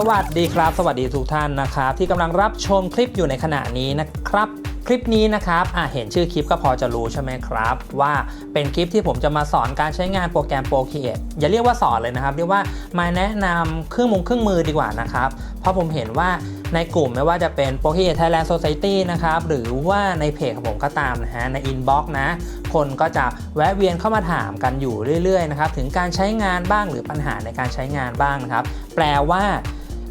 สวัสดีครับ สวัสดีทุกท่านนะครับ ที่กำลังรับชมคลิปอยู่ในขณะนี้นะครับคลิปนี้นะครับอะเห็นชื่อคลิปก็พอจะรู้ใช่ไหมครับ ว่าเป็นคลิปที่ผมจะมาสอนการใช้งานโปรแกรม Procreate อย่าเรียกว่าสอนเลยนะครับ เรียกว่ามาแนะนำเครื่องมือเครื่องมือดีกว่านะครับ เพราะผมเห็นว่าในกลุ่มไม่ว่าจะเป็น Procreate Thailand Society นะครับ หรือว่าในเพจของผมก็ตามนะฮะ ใน inbox นะ คนก็จะแวะเวียนเข้ามาถามกันอยู่เรื่อยๆนะครับ ถึงการใช้งานบ้างหรือปัญหาในการใช้งานบ้างนะครับ แปลว่า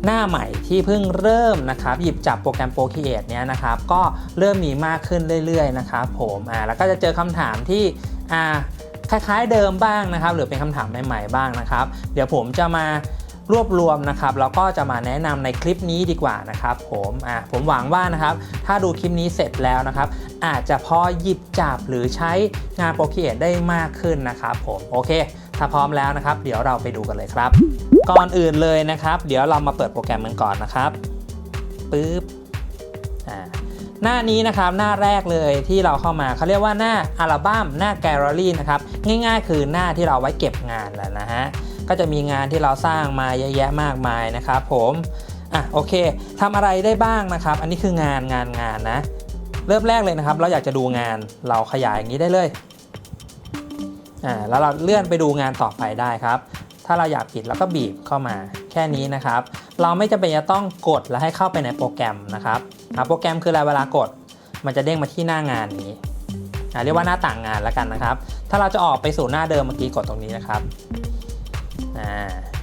หน้าใหม่ที่เพิ่งเริ่มนะครับหยิบจับโปรแกรม Procreate เนี้ยนะครับก็เริ่มมีมากขึ้นเรื่อยๆนะครับผมอ่าแล้วก็จะเจอคำถามที่อ่าคล้ายๆเดิมบ้างนะครับ หรือเป็นคำถามใหม่ๆบ้างนะครับ เดี๋ยวผมจะมารวบรวมนะครับแล้วก็จะมาแนะนำในคลิปนี้ดีกว่านะครับผมอ่าผมหวังว่านะครับถ้าดูคลิปนี้เสร็จแล้วนะครับ อาจจะพอหยิบจับหรือใช้งาน Procreate ได้มากขึ้นนะครับผมโอเค ถ้าพร้อมแล้วนะครับ เดี๋ยวเราไปดูกันเลยครับ ก่อนอื่นเลยนะครับ เดี๋ยวเรามาเปิดโปรแกรมกันก่อนนะครับปึ๊บอ่าหน้านี้นะครับหน้าแรกเลยที่เราเข้ามาเขาเรียกว่าหน้าอัลบั้มหน้าแกลเลอรี่นะครับง่ายๆ คือหน้าที่เราไว้เก็บงานแหละนะฮะก็จะมีงานที่เราสร้างมาเยอะแยะมากมายนะครับผมอะโอเคทำอะไรได้บ้างนะครับ อันนี้คืองานงานงานนะ เริ่มแรกเลยนะครับ เราอยากจะดูงานเราขยายอย่างนี้ได้เลยอ่าแล้วเราเลื่อนไปดูงานต่อไปได้ครับ ถ้าเราอยากปิดเราก็บีบเข้ามาแค่นี้นะครับ เราไม่จำเป็นจะต้องกดแล้วให้เข้าไปในโปรแกรมนะครับโปรแกรมคืออะไรเวลากด มันจะเด้งมาที่หน้างานนี้เรียกว่าหน้าต่างงานแล้วกันนะครับ ถ้าเราจะออกไปสู่หน้าเดิมเมื่อกี้กดตรงนี้นะครับ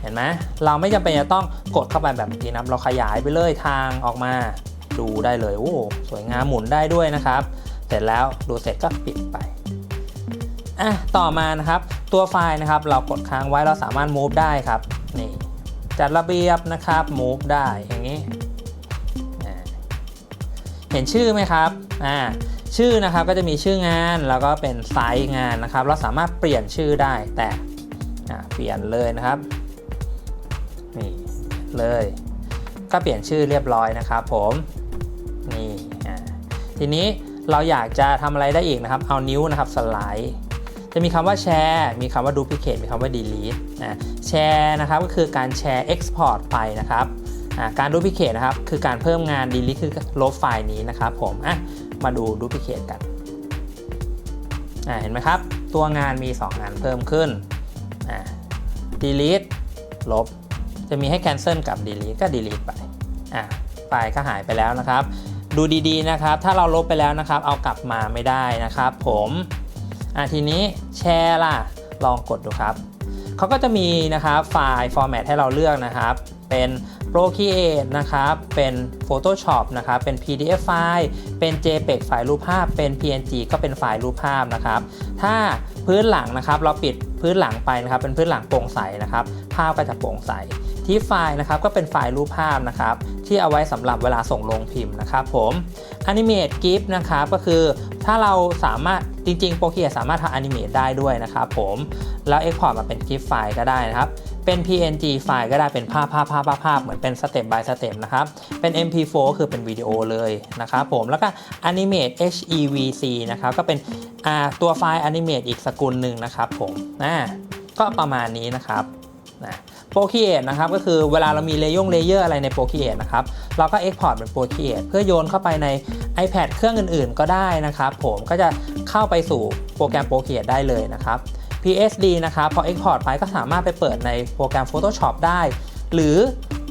เห็นไหมเราไม่จำเป็นจะต้องกดเข้าไปแบบเมื่อกี้นะเราขยายไปเลยทางออกมาดูได้เลยโอ้สวยงามหมุนได้ด้วยนะครับ เสร็จแล้วดูเสร็จก็ปิดไป อะต่อมานะครับตัวไฟล์นะครับเรากดค้างไว้เราสามารถ move ได้ครับนี่จัดระเบียบนะครับ move ได้อย่างนี้เห็นชื่อไหมครับอ่าชื่อนะครับก็จะมีชื่องานแล้วก็เป็นไซส์งานนะครับ เราสามารถเปลี่ยนชื่อได้แต่เปลี่ยนเลยนะครับนี่เลย ก็เปลี่ยนชื่อเรียบร้อยนะครับ ผมนี่อ่าทีนี้เราอยากจะทำอะไรได้อีกนะครับ เอานิ้วนะครับสไลด์ จะมีคำว่าแชร์มีคำว่า duplicate มีคำว่า delete นะแชร์นะครับก็คือการแชร์ export ไปนะครับการ duplicate นะครับคือการเพิ่มงาน delete คือลบไฟล์นี้นะครับผมอะมาดู duplicate กันเห็นไหมครับ ตัวงานมี 2 งานเพิ่มขึ้น delete ลบ จะมีให้ cancel กับ delete ก็ delete ไปไฟล์ก็หายไปแล้วนะครับ ดูดีๆนะครับ ถ้าเราลบไปแล้วนะครับ เอากลับมาไม่ได้นะครับผม อะทีนี้แชร์ล่ะ ลองกดดูครับเขาก็จะมีนะครับไฟล์ format ให้เราเลือกนะครับ เป็น Procreate นะครับ เป็น Photoshop นะครับ เป็น PDF ไฟล์ เป็น JPEG ไฟล์รูปภาพ เป็น PNG ก็เป็นไฟล์รูปภาพนะครับ ถ้าพื้นหลังนะครับเราปิดพื้นหลังไปนะครับ เป็นพื้นหลังโปร่งใสนะครับ ภาพก็จะโปร่งใส ที่ไฟล์นะครับก็เป็นไฟล์รูปภาพนะครับที่เอาไว้สำหรับเวลาส่งลงพิมพ์นะครับผม Animate GIF นะครับก็คือถ้าเราสามารถจริงๆ Procreate สามารถทำ Animate ได้ด้วยนะครับผมแล้ว Export มาเป็น GIF ไฟล์ก็ได้นะครับเป็น PNG ไฟล์ก็ได้เป็นภาพภาพภาพภาพภาพเหมือนเป็น Step by Step นะครับ เป็น MP4 ก็คือเป็นวิดีโอเลยนะครับผม แล้วก็ Animate HEVC นะครับ ก็เป็นตัวไฟล์ Animate อีกสกุลหนึ่งนะครับผมอ่าก็ประมาณนี้นะครับนะ Procreate นะครับก็คือเวลาเรามีเลเยอร์เลเยอร์อะไรใน Procreate นะครับเราก็ Export เป็น Procreate เพื่อโยนเข้าไปใน iPad เครื่องอื่นๆ ก็ได้นะครับผมก็จะเข้าไปสู่โปรแกรม Procreate ได้เลยนะครับ PSD นะครับพอ Export ไปก็สามารถไปเปิดในโปรแกรม Photoshop ได้ หรือ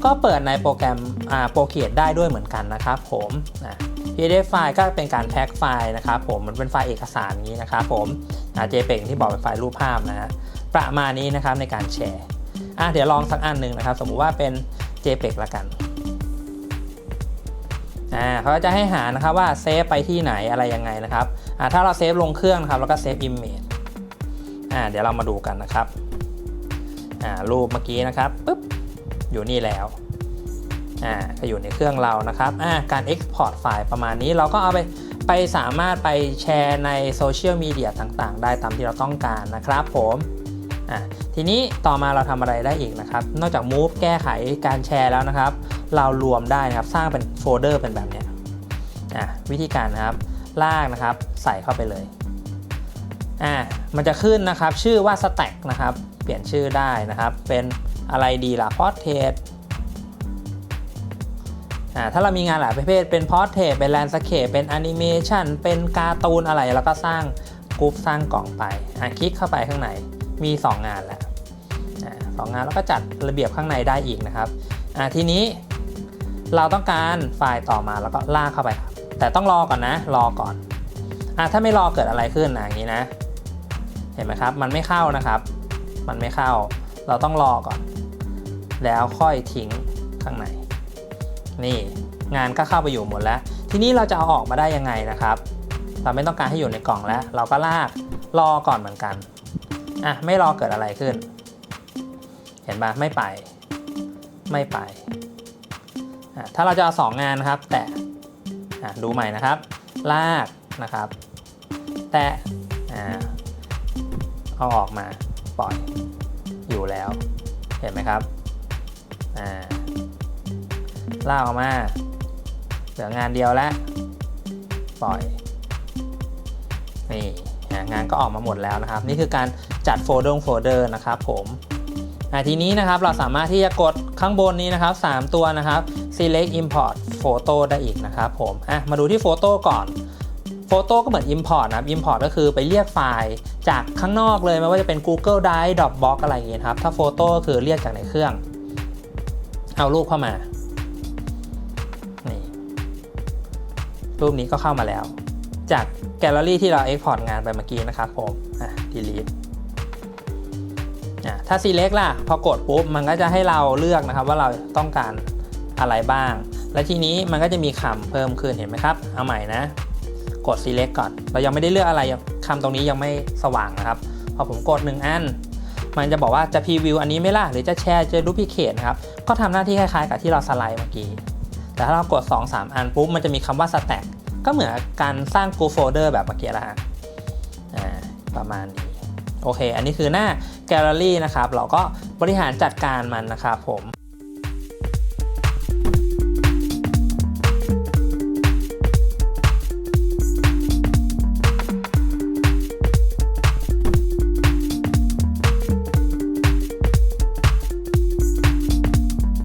ก็เปิดในโปรแกรมอ่า Procreate ได้ด้วยเหมือนกันนะครับผมนะ PDF ไฟล์ก็เป็นการแพ็คไฟล์นะครับผมมันเป็นไฟล์เอกสารนี้นะครับผมอ่า JPEG ที่บอกเป็นไฟล์รูปภาพนะฮะประมาณนี้นะครับในการแชร์ อะเดี๋ยวลองสักอันหนึ่งนะครับ สมมุติว่าเป็น JPEG ละกันอ่าเขาก็จะให้หานะครับว่าเซฟไปที่ไหนอะไรยังไงนะครับอ่าถ้าเราเซฟลงเครื่องนะครับแล้วก็เซฟ Image อ่าเดี๋ยวเรามาดูกันนะครับอ่ารูปเมื่อกี้นะครับปุ๊บอยู่นี่แล้วอ่าก็อยู่ในเครื่องเรานะครับอ่าการ Export ไฟล์ประมาณนี้เราก็เอาไปไปสามารถไปแชร์ในโซเชียลมีเดียต่างๆ ได้ตามที่เราต้องการนะครับผม อ่าทีนี้ต่อมาเราทำอะไรได้อีกนะครับ นอกจาก move แก้ไขการแชร์แล้วนะครับ เรารวมได้นะครับสร้างเป็นโฟลเดอร์เป็นแบบนี้อ่าวิธีการนะครับลากนะครับใส่เข้าไปเลยอ่ามันจะขึ้นนะครับชื่อว่า stack นะครับเปลี่ยนชื่อได้นะครับ เป็นอะไรดีล่ะ portrait อ่าถ้าเรามีงานหลายประเภทเป็นพอร์เทรตเป็นแลนด์สเคปเป็นแอนิเมชันเป็นการ์ตูนอะไร แล้วก็สร้างกรุ๊ปสร้างกล่องไปอะคลิกเข้าไปข้างใน มี 2 งานแล้วสองงานแล้วก็จัดระเบียบข้างในได้อีกนะครับทีนี้เราต้องการไฟล์ต่อมาแล้วก็ลากเข้าไปครับแต่ต้องรอก่อนนะ รอก่อนอถ้าไม่รอเกิดอะไรขึ้นนะอย่างนี้นะ เห็นไหมครับ มันไม่เข้านะครับ มันไม่เข้า เราต้องรอก่อน แล้วค่อยทิ้งข้างใน นี่งานก็เข้าไปอยู่หมดแล้ว ทีนี้เราจะเอาออกมาได้ยังไงนะครับ เราไม่ต้องการให้อยู่ในกล่องแล้ว เราก็ลากรอก่อนเหมือนกัน อะไม่รอเกิดอะไรขึ้น เห็นปะไม่ไป ไม่ไปอะถ้าเราจะเอาสองงานนะครับ แตะอะดูใหม่นะครับ ลากนะครับ แตะอ่าเอาออกมาปล่อยอยู่แล้ว เห็นไหมครับอ่าลากออกมาเหลืองานเดียวแล้ว ปล่อยนี่ งานก็ออกมาหมดแล้วนะครับ นี่คือการจัดโฟลเดอร์โฟลเดอร์นะครับผมทีนี้นะครับเราสามารถที่จะกดข้างบนนี้นะครับ 3 ตัวนะครับ select import photo ได้อีกนะครับผมอะมาดูที่โฟโต้ก่อนโฟโต้ก็เหมือน Import นะครับ Import ก็คือไปเรียกไฟล์จากข้างนอกเลยไม่ว่าจะเป็น Google Drive Dropbox อะไรอย่างเงี้ยครับ ถ้าโฟโต้ก็คือเรียกจากในเครื่อง เอารูปเข้ามา นี่ รูปนี้ก็เข้ามาแล้ว จากแกลเลอรี่ที่เรา Export งานไปเมื่อกี้นะครับผมอะ delete อะถ้า select ล่ะ พอกดปุ๊บ มันก็จะให้เราเลือกนะครับว่าเราต้องการอะไรบ้าง และทีนี้มันก็จะมีคำเพิ่มขึ้นเห็นไหมครับ เอาใหม่นะ กด select ก่อน เรายังไม่ได้เลือกอะไรคำตรงนี้ยังไม่สว่างนะครับ พอผมกด 1 อัน มันจะบอกว่าจะพรีวิวอันนี้ไหม่ล่ะ หรือจะแชร์จะดูพิเคทนะครับ ก็ทำหน้าที่คล้ายๆ กับที่เราสไลด์เมื่อกี้ แต่ถ้าเรากด 2-3 อันปุ๊บ มันจะมีคำว่า stack ก็เหมือนการสร้าง group folder แบบเมื่อกี้ละฮะอ่าประมาณนี้โอเค อันนี้คือหน้าแกลเลอรี่นะครับ เราก็บริหารจัดการมันนะครับผม